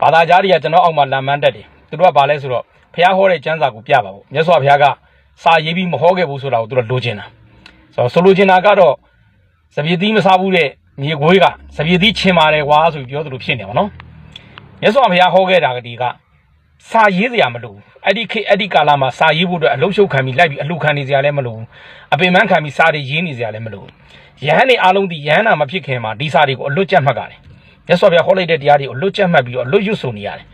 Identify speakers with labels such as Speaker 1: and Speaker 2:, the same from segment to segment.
Speaker 1: ဘာသာကြားတွေကကျွန်တော်အောက်မှာလမ်းမန်းတက်တယ်သူတို့ကဘာလဲဆိုတော့ဖះဟောတဲ့ကျမ်းစာကိုပြပါပေါ့မြတ်စွာဘုရားကစာရေးပြီးမဟောခဲ့ဘူးဆိုတာကိုသူတို့လိုချင်တာဆိုတော့ဆိုလိုချင်တာကတော့စပြည့်သီးမစားဘူးတဲ့မြေခွေးကစပြည့်သီးချင်ပါတယ်ကွာဆိုပြီးပြောသလိုဖြစ်နေပါနော်မြတ်စွာဘုရားဟောခဲ့တာကဒီကစာရေးစရာမလိုဘူးအဲ့ဒီခေတ်အဲ့ဒီကာလမှာစာရေးဖို့အတွက်အလုရှုပ်ခံပြီးလိုက်ပြီးအလှခံနေစရာလည်းမလိုဘူးအပင်ပန်းခံပြီးစာတွေရေးနေစရာလည်းမလိုဘူးယဟန်နေအားလုံးဒီယဟန်နာမဖြစ်ခင်မှာဒီစာတွေကိုအလွတ်ကျက်မှတ်ကြတယ် မြတ်စွာဘုရားဟောလိုက်တဲ့တရားတွေကိုအလွတ်ကျက်မှတ်ပြီးတော့အလွတ်ရွတ်ဆိုနေရတယ်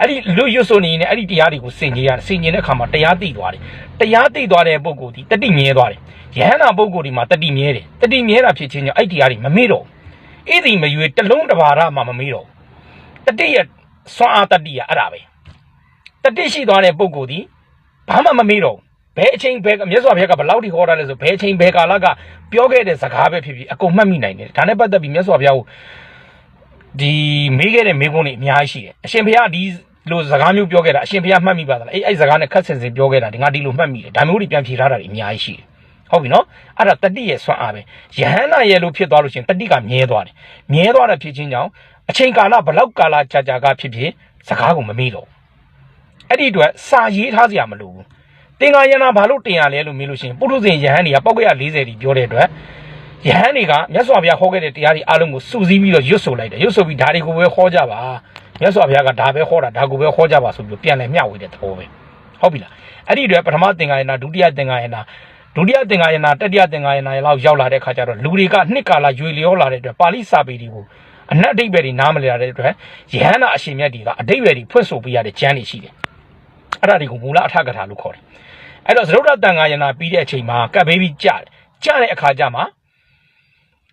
Speaker 1: အဲ့ဒီလွတ်ရွတ်ဆိုနေရင်အဲ့ဒီတရားတွေကိုစင်ကြီးရတယ်စင်ကြီးတဲ့အခါမှာတရားသိသွားတယ်တရားသိသွားတဲ့ပုဂ္ဂိုလ်ဒီတတိမြဲသွားတယ်ယဟန်နာပုဂ္ဂိုလ်ဒီမှာတတိမြဲတယ်တတိမြဲတာဖြစ်ချင်းကြောင့်အဲ့ဒီတရားတွေမမေ့တော့ဘူးအဲ့ဒီမရွေတလုံးတစ်ပါးရမှမမေ့တော့ဘူးတတိရဲ့စွမ်းအားတတိရအဲ့ဒါပဲတတိရှိသွားတဲ့ပုံကိုယ်ဒီဘာမှမမေ့တော့ဘူးဘယ်အချိန်ဘယ်မြတ်စွာဘုရားကဘယ်လောက်ထိဟောတာလဲဆိုဘယ်အချိန်ဘယ်ကာလကပြောခဲ့တဲ့စကားပဲဖြစ်ဖြစ်အကုန်မှတ်မိနိုင်တယ်ဒါနဲ့ပတ်သက်ပြီးမြတ်စွာဘုရားကို ဒီမေးခဲ့တဲ့မေးခွန်းတွေအများကြီးရှိတယ်အရှင်ဘုရားဒီလိုစကားမျိုးပြောခဲ့တာအရှင်ဘုရားမှတ်မိပါသလားအဲ့အဲ့စကားနဲ့ခက်ဆင်ဆင်ပြောခဲ့တာဒီငါဒီလိုမှတ်မိတယ်ဒါမျိုးတွေပြန်ဖြေထားတာတွေအများကြီးရှိတယ်ဟုတ်ပြီနော်အဲ့ဒါတတိရဲ့ဆွမ်းအားပဲယဟန္တာရဲ့လို့ဖြစ်သွားလို့ရှရင်တတိကမြဲသွားတယ်မြဲသွားတဲ့ဖြစ်ချင်းကြောင့်အချိန်ကာလဘယ်လောက်ကာလကြာကြာကဖြစ်ဖြစ်စကားကိုမမေ့တော့ဘူးအဲ့ဒီအတွက်စာရေးထားစရာမလိုဘူးသင်္ကာယနာဘာလို့တင်ရလဲလို့မေးလို့ရှိရင်ပုထုဇဉ်ယဟန်တွေကပောက်ကရ40တီပြောတဲ့အတွက် ယဟန်တွေကမြတ်စွာဘုရားဟောခဲ့တဲ့တရားတွေအားလုံးကိုစုစည်းပြီးတော့ရွတ်ဆိုလိုက်တယ်ရွတ်ဆိုပြီးဒါတွေကိုပဲဟောကြပါမြတ်စွာဘုရားကဒါပဲဟောတာဒါကိုပဲဟောကြပါဆိုပြီးပြန်လဲမျှဝေတဲ့သဘောပဲဟုတ်ပြီလားအဲ့ဒီအတွက်ပထမသင်္ကာယနာဒုတိယသင်္ကာယနာဒုတိယသင်္ကာယနာတတိယသင်္ကာယနာလောက်ရောက်လာတဲ့ခါကျတော့လူတွေကနှစ်ကာလရွေလျောလာတဲ့အတွက်ပါဠိစာပေတွေကိုအနတ်အဓိပ္ပာယ်တွေနားမလည်ရတဲ့အတွက်ယဟန္တာအရှင်မြတ်တွေကအဓိပ္ပာယ်တွေဖွင့်ဆိုပေးရတဲ့ကျမ်းတွေရှိတယ်အဲ့ဒါတွေကိုမူလအထကထာလို့ခေါ်တယ်အဲ့တော့သရုတ်တတန်ဃာယနာပြီးတဲ့အချိန်မှာကပ်ဘေးပြီးကြတယ်ကြတဲ့အခါကျမှ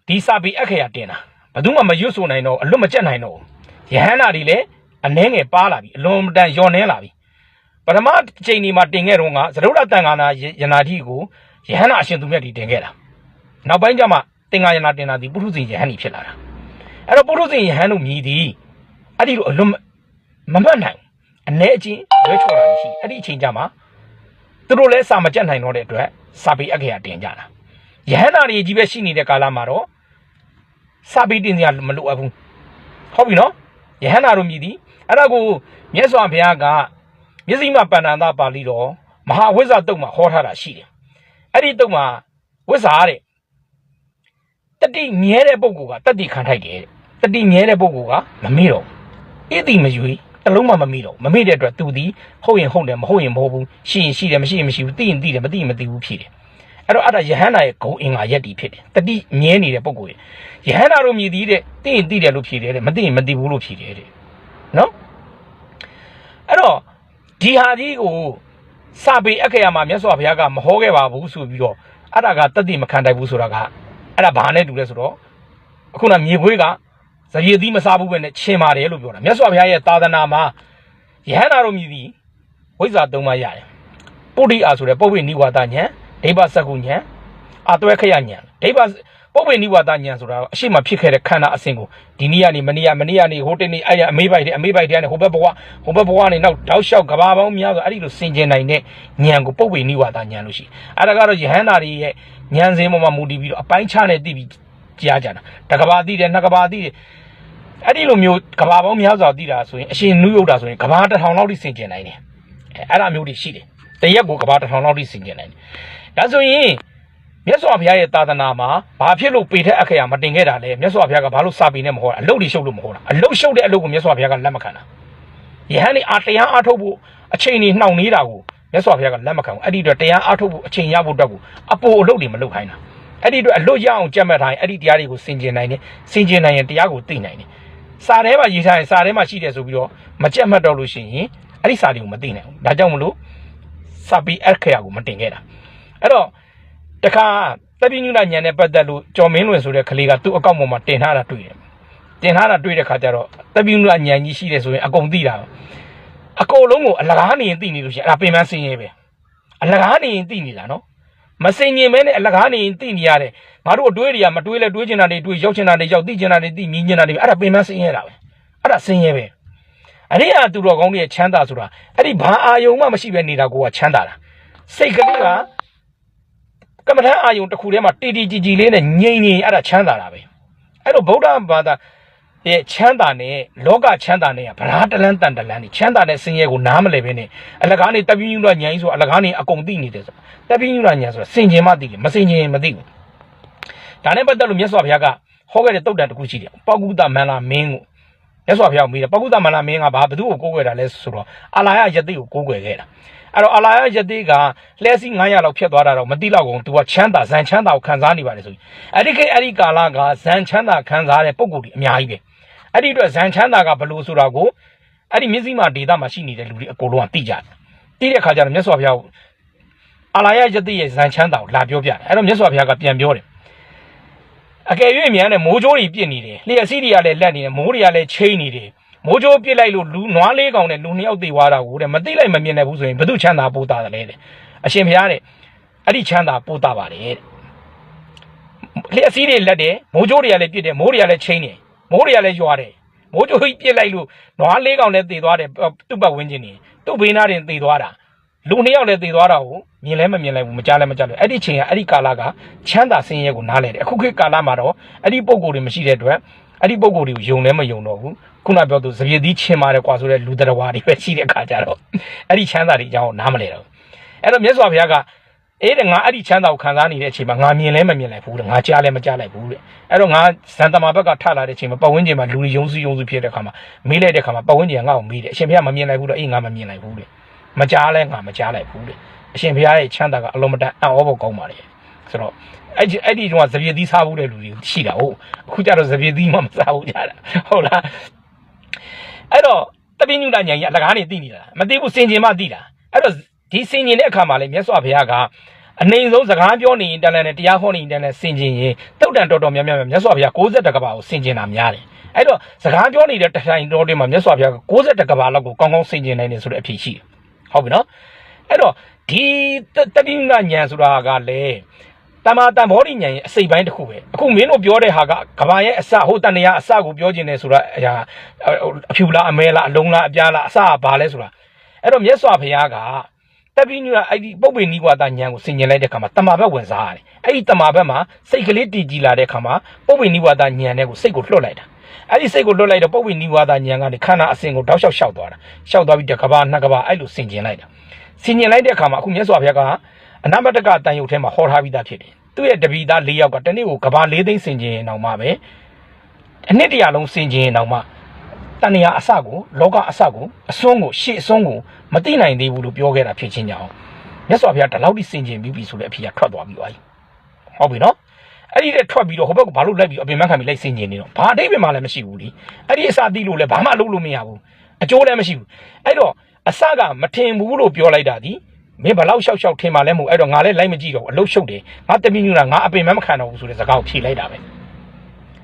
Speaker 1: ဒီစာပေအခရာတင်တာဘယ်သူမှမရွတ်ဆိုနိုင်တော့အလွတ်မကြက်နိုင်တော့ဘူးယဟန္တာတွေလည်းအနှဲငယ်ပါလာပြီအလွန်တန်ယော်နေလာပြီပထမအချိန်ဒီမှာတင်ခဲ့တော့ကသရုတ်တတန်ဃာနာယနာတိကိုယဟန္တာအရှင်သူမြတ်ဒီတင်ခဲ့တာနောက်ပိုင်းကျမှတင်ဃာယနာတင်တာဒီပုထုဇဉ်ယဟန်ကြီးဖြစ်လာတာအဲ့တော့ပုထုဇဉ်ယဟန်တို့မြည်သည်အဲ့ဒီလိုအလွတ်မမမှတ်နိုင်ဘူးအ ਨੇ အချင်းရွေးချော်တာရှိအဲ့ဒီအချိန်ကြမှာသူတို့လည်းစာမကြက်နိုင်တော့တဲ့အတွက်စာပေအခေယတင်ကြတာယဟန္တာတွေကြီးပဲရှိနေတဲ့ကာလမှာတော့ စာပေတင်စရာမလိုအပ်ဘူးဟုတ်ပြီနော်ယဟန္တာတို့မြည်သည်အဲ့ဒါကိုမြတ်စွာဘုရားကမျက်စိမှပန္နန္တပါဠိတော်မဟာဝိဇ္ဇတုတ်မှာဟောထားတာရှိတယ်အဲ့ဒီတုတ်မှာဝိဇ္ဇာတဲ့တတိမြဲတဲ့ပုဂ္ဂိုလ်ကတတိခံထိုက်တယ်တဲ့တတိမြဲတဲ့ပုဂ္ဂိုလ်ကမမေ့တော့ဘူးဣတိမယွေတစ်လုံးမှမမေ့တော့ဘူးမမေ့တဲ့အတွက်သူဒီဟုတ်ရင်ဟုတ်တယ်မဟုတ်ရင်မဟုတ်ဘူးရှိရင်ရှိတယ်မရှိရင်မရှိဘူးသိရင်သိတယ်မသိရင်မသိဘူးဖြစ်တယ် အဲ့တော့အဲ့ဒါယဟန္တာရဲ့ဂုံအင်္ဂါရက်တီဖြစ်တယ်တတိမြဲနေတဲ့ပုဂ္ဂိုလ်ရဲ့ယဟန္တာတို့မြည်သည်တဲ့သိရင်သိတယ်လို့ဖြေတယ်တဲ့မသိရင်မသိဘူးလို့ဖြေတယ်တဲ့နော်အဲ့တော့ဒီဟာကြီးကိုစာပေအခရာမှာမြတ်စွာဘုရားကမဟောခဲ့ပါဘူးဆိုပြီးတော့အဲ့ဒါကတတိမခံတိုက်ဘူးဆိုတာကအဲ့ဒါဘာနဲ့တူလဲဆိုတော့အခုနမြေခွေးကဇရေသီးမစားဘူးပဲနဲ့ချင်ပါတယ်လို့ပြောတာမြတ်စွာဘုရားရဲ့သာသနာမှာယဟန္တာတို့မြည်သည်ဝိဇ္ဇာသုံးပါးရတယ်ပုဒ္ဓိအာဆိုတဲ့ပုပ္ပိနိဝါဒဉာဏ် ဒိဗ္ဗစကုဉာဏ်အာတွဲခရဉာဏ်ဒိဗ္ဗပုပ္ပိနိဝါဒဉာဏ်ဆိုတာအရှိမဖြစ်ခဲ့တဲ့ခန္ဓာအစဉ်ကိုဒီနေ့ကနေမနေ့ကမနေ့ကနေဟိုတနေ့အဲ့ရအမေးပိုက်တဲ့အမေးပိုက်တဲ့ကနေဟိုဘက်ဘဝဟိုဘက်ဘဝကနေနောက်တောက်လျှောက်ကဘာပေါင်းများဆိုအဲ့ဒီလိုစင်ကြင်နိုင်တဲ့ဉာဏ်ကိုပုပ္ပိနိဝါဒဉာဏ်လို့ရှိအဲ့ဒါကတော့ယဟန္တာတွေရဲ့ဉာဏ်စင်ပေါ်မှာမူတည်ပြီးတော့အပိုင်းခြားနဲ့သိပြီးကြားကြတာတကဘာသိတယ်နှစ်ကဘာသိတယ်အဲ့ဒီလိုမျိုးကဘာပေါင်းများစွာတည်တာဆိုရင်အရှင်နုယုတ်တာဆိုရင်ကဘာတစ်ထောင်လောက်ထိဆင်ကျင်နိုင်တယ်အဲအဲ့ဒါမျိုးတွေရှိတယ်တရက်ကိုကဘာတစ်ထောင်လောက်ထိဆင်ကျင်နိုင်တယ် ဒါဆိုရင်မြတ်စွာဘုရားရဲ့သာသနာမှာဘာဖြစ်လို့ပေထက်အခရာမတင်ခဲ့တာလဲမြတ်စွာဘုရားကဘာလို့စာပေနဲ့မဟောတာအလုတ်တွေရှုပ်လို့မဟောတာအလုတ်ရှုပ်တဲ့အလုတ်ကိုမြတ်စွာဘုရားကလက်မခံတာယဟန်นี่အာတရားအားထုတ်ဖို့အချိန်นี่နှောင့်နေတာကိုမြတ်စွာဘုရားကလက်မခံဘူးအဲ့ဒီအတွက်တရားအားထုတ်ဖို့အချိန်ရဖို့အတွက်ကိုအပိုအလုတ်တွေမလုပ်ခိုင်းတာအဲ့ဒီအတွက်အလုတ်ရအောင်ကြက်မှတ်ထားရင်အဲ့ဒီတရားတွေကိုဆင်ကျင်နိုင်တယ်ဆင်ကျင်နိုင်ရင်တရားကိုသိနိုင်တယ်စာထဲမှာရေးထားရင်စာထဲမှာရှိတယ်ဆိုပြီးတော့မကြက်မှတ်တော့လို့ရှိရင်အဲ့ဒီစာတွေကိုမသိနိုင်ဘူးဒါကြောင့်မလို့စာပီအခရာကိုမတင်ခဲ့တာ အဲ့တော့တခါတပိညုဏညံနဲ့ပတ်သက်လို့ကျော်မင်းလွင်ဆိုတဲ့ကလေးကသူ့အကောင့်ပေါ်မှာတင်ထားတာတွေ့တယ်တင်ထားတာတွေ့တဲ့ခါကျတော့တပိညုဏညံကြီးရှိတယ်ဆိုရင်အကုန်သိတာပဲအကုန်လုံးကိုအလကားနေရင်သိနေလို့ရှိရင်အဲ့ဒါပင်မစင်းရဲပဲအလကားနေရင်သိနေတာနော်မစင်ញင်မဲနဲ့အလကားနေရင်သိနေရတယ်ငါတို့အတွေးတွေကမတွေးလဲတွေးချင်တာတွေတွေးရောက်ချင်တာတွေရောက်သိချင်တာတွေသိမြင်ချင်တာတွေအဲ့ဒါပင်မစင်းရဲတာပဲအဲ့ဒါစင်းရဲပဲအဲ့ဒီဟာသူတော်ကောင်းတွေရဲ့ချမ်းသာဆိုတာအဲ့ဒီဘာအာယုံမှမရှိပဲနေတာကိုကချမ်းသာတာစိတ်ကလေးက ကမ္မထအာယုံတစ်ခုထဲမှာတီတီကြည်ကြည်လေးနဲ့ငြိမ်ငြိမ်အဲ့ဒါချမ်းသာတာပဲအဲ့တော့ဗုဒ္ဓဘာသာရဲ့ချမ်းသာနဲ့လောကချမ်းသာနဲ့ကဗလားတလန်းတန်တလန်းနေချမ်းသာတဲ့ဆင်းရဲကိုနားမလဲပဲနဲ့အလကားနေတပြင်းညူလာညံဆိုအလကားနေအကုန်သိနေတယ်ဆိုတပြင်းညူလာညံဆိုစင်ကျင်မှသိတယ်မစင်ကျင်ရင်မသိဘူးဒါနဲ့ပတ်သက်လို့မြတ်စွာဘုရားကဟောခဲ့တဲ့တုတ်တန်တစ်ခုရှိတယ်ပောက်ကုတမန္လာမင်းကို မြတ်စွာဘုရားမေးတယ်ပောက်ကုတမန္လာမင်းကဘာဘသူ့ကိုကိုးကွယ်တာလဲဆိုတော့အာလာယယတိကိုကိုးကွယ်ခဲ့တာအဲ့တော့အာလာယယတိကလှဲစီ900လောက်ဖြတ်သွားတာတော့မသိတော့ဘူးသူကချမ်းသာဇန်ချမ်းသာကိုခံစားနေပါတယ်ဆိုပြီးအဲ့ဒီခေတ်အဲ့ဒီကာလကဇန်ချမ်းသာခံစားတဲ့ပုံကိုယ်ကြီးအများကြီးပဲအဲ့ဒီအတွက်ဇန်ချမ်းသာကဘလို့ဆိုတာကိုအဲ့ဒီမျက်စိမှာဒေတာမှာရှိနေတဲ့လူတွေအကုန်လုံးကသိကြတယ်။သိတဲ့အခါကျတော့မြတ်စွာဘုရားအာလာယယတိရဲ့ဇန်ချမ်းသာကိုလာပြောပြတယ်။အဲ့တော့မြတ်စွာဘုရားကပြန်ပြောတယ်။ အကယ်၍မြန်တဲ့မိုးကြိုးတွေပြစ်နေတယ်။လျှက်စီးတွေကလည်းလက်နေတယ်။မိုးတွေကလည်းချိနေတယ်။မိုးကြိုးပြစ်လိုက်လို့လူနွားလေးကောင်နဲ့လူနှစ်ယောက်သေသွားတာကိုတဲ့မသိလိုက်မမြင်နိုင်ဘူးဆိုရင်ဘယ်သူချမ်းသာပို့တာလဲတဲ့အရှင်ဘုရားတဲ့အဲ့ဒီချမ်းသာပို့တာပါတယ်တဲ့လျှက်စီးတွေလက်တယ်မိုးကြိုးတွေကလည်းပြစ်တယ်မိုးတွေကလည်းချိနေတယ်မိုးတွေကလည်းရွာတယ်မိုးကြိုးကြီးပြစ်လိုက်လို့နွားလေးကောင်လည်းသေသွားတယ်သူ့ပတ်ဝန်းကျင်နေသူ့ဘေးနားတင်သေသွားတာ လူနှစ်ယောက်လည်းသေသွားတာကိုမြင်လဲမမြင်လိုက်ဘူးမကြားလဲမကြားလို့အဲ့ဒီချိန်ကအဲ့ဒီကာလကချမ်းသာဆင်းရဲကိုနားလဲတယ်အခုခေတ်ကာလမှာတော့အဲ့ဒီပုံကိုယ်တွေမရှိတဲ့အတွက်အဲ့ဒီပုံကိုယ်တွေကိုယုံလဲမယုံတော့ဘူးခုနပြောသူစပြည့်သီးချင်းပါတယ်ကွာဆိုတဲ့လူတော်ဝါတွေပဲရှိတဲ့ခါကြတော့အဲ့ဒီချမ်းသာတွေအကြောင်းနားမလဲတော့အဲ့တော့မြတ်စွာဘုရားကအေးတဲ့ငါအဲ့ဒီချမ်းသာကိုခံစားနေတဲ့အချိန်မှာငါမြင်လဲမမြင်လိုက်ဘူးတဲ့ငါကြားလဲမကြားလိုက်ဘူးတဲ့အဲ့တော့ငါဇန်တမာဘက်ကထလာတဲ့အချိန်မှာပတ်ဝန်းကျင်မှာလူတွေယုံစည်းယုံစည်းဖြစ်တဲ့ခါမှာမေးလိုက်တဲ့ခါမှာပတ်ဝန်းကျင်ကငါ့ကိုမေးတယ်အရှင်ဘုရားမမြင်လိုက်ဘူးတော့အေးငါမမြင်လိုက်ဘူးတဲ့ မကြားလဲငါမကြားလိုက်ဘူးတဲ့အရှင်ဘုရားရဲ့ချမ်းသာကအလုံးမတန်အံ့ဩဖို့ကောင်းပါလေဆိုတော့အဲ့ဒီအဲ့ဒီတော့ဇပြေသီးစားဖို့တဲ့လူတွေရှိတာဟုတ်အခုကျတော့ဇပြေသီးမှမစားဘူးကြတာဟုတ်လားအဲ့တော့တပိညုတညာကြီးအလကားနေသိနေတာမသိဘူးစင်ကျင်မှသိတာအဲ့တော့ဒီစင်ကျင်တဲ့အခါမှာလေမြတ်စွာဘုရားကအနေဆုံးစကားပြောနေရင်တန်တန်နဲ့တရားဟောနေရင်တန်တန်ဆင်ကျင်ရင်တုတ်တန်တော်တော်များများမြတ်စွာဘုရား60တကဘာကိုဆင်ကျင်တာများတယ်အဲ့တော့စကားပြောနေတဲ့တိုင်တော်တွေမှာမြတ်စွာဘုရားက60တကဘာလောက်ကိုကောင်းကောင်းဆင်ကျင်နိုင်တယ်ဆိုတဲ့အဖြစ်ရှိတယ် ဟုတ်ပြီနော်အဲ့တော့ဒီတတိယဉာဏ်ဆိုတာကလေတမတမောရိဉာဏ်ရဲ့အစိတ်ပိုင်းတစ်ခုပဲအခုမင်းတို့ပြောတဲ့ဟာကကဘာရဲ့အစဟိုတန်တရားအစကိုပြောခြင်းနဲ့ဆိုတာအရာအဖြူလားအမဲလားအလုံးလားအပြားလားအစကဘာလဲဆိုတာအဲ့တော့မြတ်စွာဘုရားကတက်ပြီးညကအဲ့ဒီပုပ်ပေနီးကွာတာညံကိုဆင်ကျင်လိုက်တဲ့ခါမှာတမာဘက်ဝင်စားရတယ်အဲ့ဒီတမာဘက်မှာစိတ်ကလေးတည်ကြည်လာတဲ့ခါမှာပုပ်ပေနီးကွာတာညံတဲ့ကိုစိတ်ကိုလွှတ်လိုက်တာ အဲ့ဒီစိတ်ကိုလွှတ်လိုက်တော့ပုပ်ပေနီးကွာတာညံကနေခန္ဓာအစဉ်ကိုတောက်လျှောက်လျှောက်သွားတာလျှောက်သွားပြီးတကဘာနှစ်ကဘာအဲ့လိုဆင်ကျင်လိုက်တာဆင်ကျင်လိုက်တဲ့ခါမှာအခုမြတ်စွာဘုရားကအနမတကတန်ယုတ်ထဲမှာဟောထားပြီးသားဖြစ်တယ်သူ့ရဲ့တပီသား၄ယောက်ကတနေ့ကိုကဘာ၄သိန်းဆင်ကျင်ရင်တော့မှပဲအနှစ်တရာလုံးဆင်ကျင်ရင်တော့မှတဏှာအစကိုလောကအစကိုအစွန်းကိုရှေ့အစွန်းကိုမသိနိုင်သေးဘူးလို့ပြောခဲ့တာဖြစ်ချင်းကြောင့်မြတ်စွာဘုရားဒီလောက်ထိစင်ကြင်ပြီးပြီဆိုတဲ့အဖြစ်ကထွက်သွားပြီးသွားပြီဟုတ်ပြီနော် အဲ့ဒီတဲ့ထွက်ပြီးတော့ဟိုဘက်ကဘာလို့လိုက်ပြီးအပင်မခံပြီးလိုက်စင်ကြင်နေတော့ဘာအတိတ်ပဲမှလည်းမရှိဘူးလीအဲ့ဒီအစသိလို့လည်းဘာမှလုပ်လို့မရဘူးအကျိုးလည်းမရှိဘူးအဲ့တော့အစကမထင်ဘူးလို့ပြောလိုက်တာဒီမင်းဘလောက်ရှောက်ရှောက်ထင်မှလည်းမဟုတ်အဲ့တော့ငါလည်းလိုက်မကြည့်တော့ဘူးအလုတ်ရှုပ်တယ်ငါတမီညူလာငါအပင်မမခံတော့ဘူးဆိုတဲ့စကားကိုဖြေလိုက်တာပဲ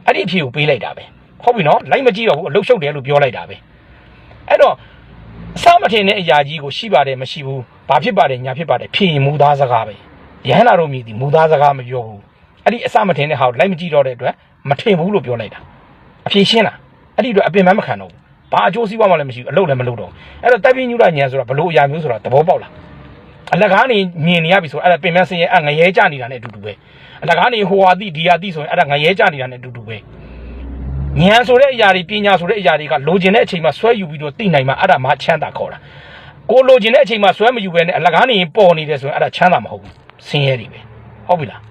Speaker 1: အဲ့ဒီအဖြေကိုပေးလိုက်တာပဲဟုတ်ပြီနော်လိုက်မကြည့်တော့ဘူးအလုတ်ရှုပ်တယ်လို့ပြောလိုက်တာပဲအဲ့တော့အစမထင်တဲ့အရာကြီးကိုရှိပါတယ်မရှိဘူးဘာဖြစ်ပါတယ်ညာဖြစ်ပါတယ်ဖြစ်ရင်မူသားစကားပဲရဟန္တာတို့မြည်ဒီမူသားစကားမပြောဘူး အဲ့ဒီအစမထင်တဲ့ဟာကိုလိုက်မကြည့်တော့တဲ့အတွက်မထင်ဘူးလို့ပြောလိုက်တာအဖြေရှင်းလားအဲ့ဒီအတွက်အပင်မမခံတော့ဘူးဘာအကျိုးစီးပွားမှလည်းမရှိဘူးအလုပ်လည်းမလုပ်တော့ဘူးအဲ့တော့တပ်ပြင်းညူရညံဆိုတာဘလို့အရာမျိုးဆိုတာသဘောပေါက်လားအလကားနေမြင်နေရပြီဆိုအဲ့ဒါပင်မစင်းရဲ့အငရဲကြနေတာနဲ့အတူတူပဲအလကားနေဟိုဟာတိဒီဟာတိဆိုရင်အဲ့ဒါငရဲကြနေတာနဲ့အတူတူပဲဉာဏ်ဆိုတဲ့အရာတွေပညာဆိုတဲ့အရာတွေကလိုချင်တဲ့အချိန်မှာဆွဲယူပြီးတော့သိနိုင်မှအဲ့ဒါမှချမ်းသာခေါ်တာကိုလိုချင်တဲ့အချိန်မှာဆွဲမယူဘဲနဲ့အလကားနေရင်ပေါ်နေတယ်ဆိုရင်အဲ့ဒါချမ်းသာမဟုတ်ဘူးဆင်းရဲတွေပဲဟုတ်ပြီလား